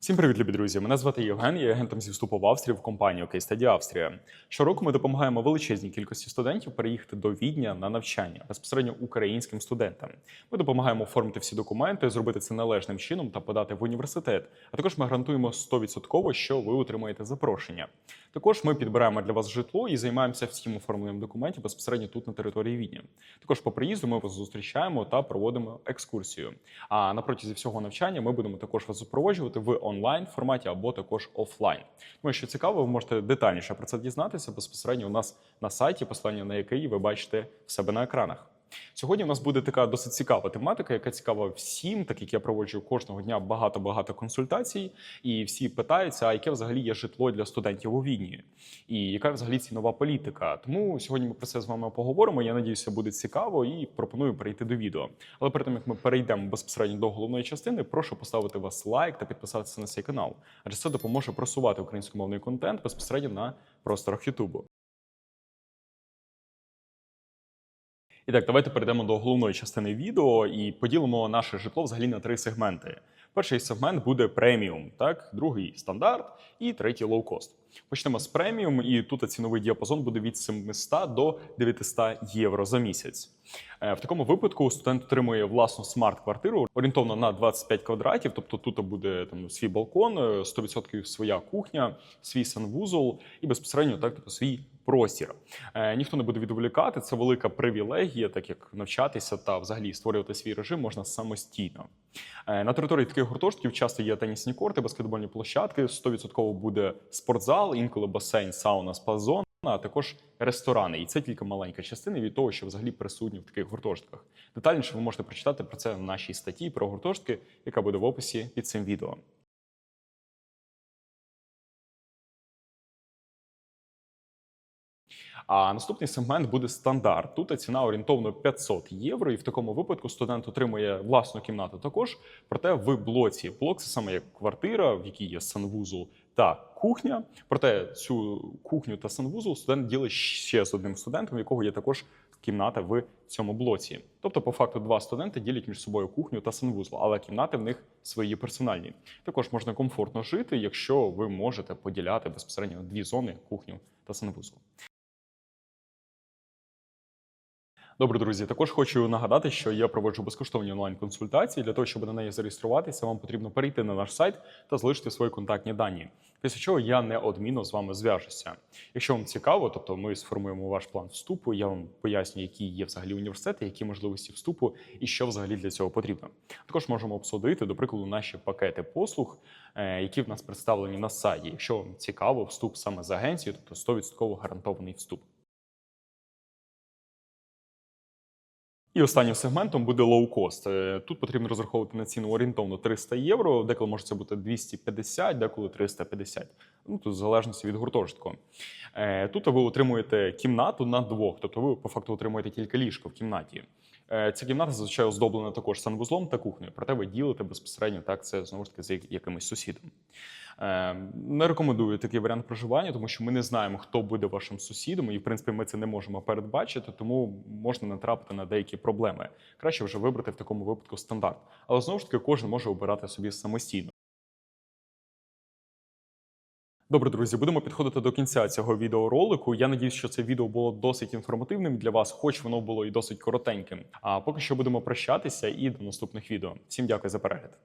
Всім привіт, любі друзі! Мене звати Євген, я агентом зі вступу в Австрію в компанію Study Австрія. Щороку ми допомагаємо величезній кількості студентів переїхати до Відня на навчання безпосередньо українським студентам. Ми допомагаємо оформити всі документи, зробити це належним чином та подати в університет. А також ми гарантуємо 100%, що ви отримаєте запрошення. Також ми підбираємо для вас житло і займаємося всім оформленням документів безпосередньо тут на території Відня. Також по приїзду ми вас зустрічаємо та проводимо екскурсію. А на протязі всього навчання ми будемо також вас супроводжувати в онлайн форматі або також офлайн. Тому що цікаво, ви можете детальніше про це дізнатися безпосередньо у нас на сайті, посилання на який ви бачите в себе на екранах. Сьогодні у нас буде така досить цікава тематика, яка цікава всім, так як я проводжу кожного дня багато-багато консультацій, і всі питаються, а яке взагалі є житло для студентів у Відні, і яка взагалі цінова політика. Тому сьогодні ми про це з вами поговоримо. Я надіюся, буде цікаво і пропоную перейти до відео. Але перед тим як ми перейдемо безпосередньо до головної частини, прошу поставити вас лайк та підписатися на цей канал, адже це допоможе просувати українськомовний контент безпосередньо на просторах Ютубу. І так, давайте перейдемо до головної частини відео і поділимо наше житло взагалі на три сегменти. Перший сегмент буде преміум, так, другий стандарт і третій лоукост. Почнемо з преміум, і тут ціновий діапазон буде від 700 до 900 євро за місяць. Е, В такому випадку студент отримує власну смарт-квартиру орієнтовно на 25 квадратів. Тобто тут буде там свій балкон, е, 100% своя кухня, свій санвузол і безпосередньо так, тобто свій простір. Е, Ніхто не буде відволікати. Це велика привілегія, так як навчатися та взагалі створювати свій режим можна самостійно. Е, На території таких гуртожитків часто є тенісні корти, баскетбольні площадки. 100% буде спортзал, інколи басейн, сауна, спа-зона, а також ресторани. І це тільки маленька частина від того, що взагалі присутні в таких гуртожитках. Детальніше ви можете прочитати про це в нашій статті про гуртожитки, яка буде в описі під цим відео. А наступний сегмент буде стандарт. Тут ціна орієнтовно 500 євро, і в такому випадку студент отримує власну кімнату також. Проте в блоці блок це саме як квартира, в якій є санвузол та кухня. Проте цю кухню та санвузол студент ділить ще з одним студентом, в якого є також кімната в цьому блоці. Тобто, по факту, два студенти ділять між собою кухню та санвузол, але кімнати в них свої персональні. Також можна комфортно жити, якщо ви можете поділяти безпосередньо дві зони кухню та санвузол. Добре, друзі. Також хочу нагадати, що я проводжу безкоштовні онлайн-консультації. Для того, щоб на неї зареєструватися, вам потрібно перейти на наш сайт та залишити свої контактні дані. Після чого я неодмінно з вами зв'яжуся. Якщо вам цікаво, тобто ми сформуємо ваш план вступу. Я вам поясню, які є взагалі університети, які можливості вступу і що взагалі для цього потрібно. Також можемо обсудити, до прикладу, наші пакети послуг, е, які в нас представлені на сайті. Якщо вам цікаво, вступ саме з агенції, тобто 100% гарантований вступ. І останнім сегментом буде лоукост. Тут потрібно розраховувати на ціну орієнтовно 300 євро, деколи може це бути 250, деколи 350. Ну тут в залежності від гуртожитку. Е, Тут ви отримуєте кімнату на двох, тобто ви по факту отримуєте тільки ліжко в кімнаті. Е, Ця кімната зазвичай оздоблена також санвузлом та кухнею, проте ви ділите безпосередньо так це знову ж таки з якимось сусідом. Е, Не рекомендую такий варіант проживання, тому що ми не знаємо, хто буде вашим сусідом, і в принципі ми це не можемо передбачити, тому можна натрапити на деякі проблеми. Краще вже вибрати в такому випадку стандарт. Але знову ж таки, кожен може обирати собі самостійно. Добре, друзі, будемо підходити до кінця цього відеоролику. Я надіюсь, що це відео було досить інформативним для вас, хоч воно було і досить коротеньким. А поки що будемо прощатися і до наступних відео. Всім дякую за перегляд.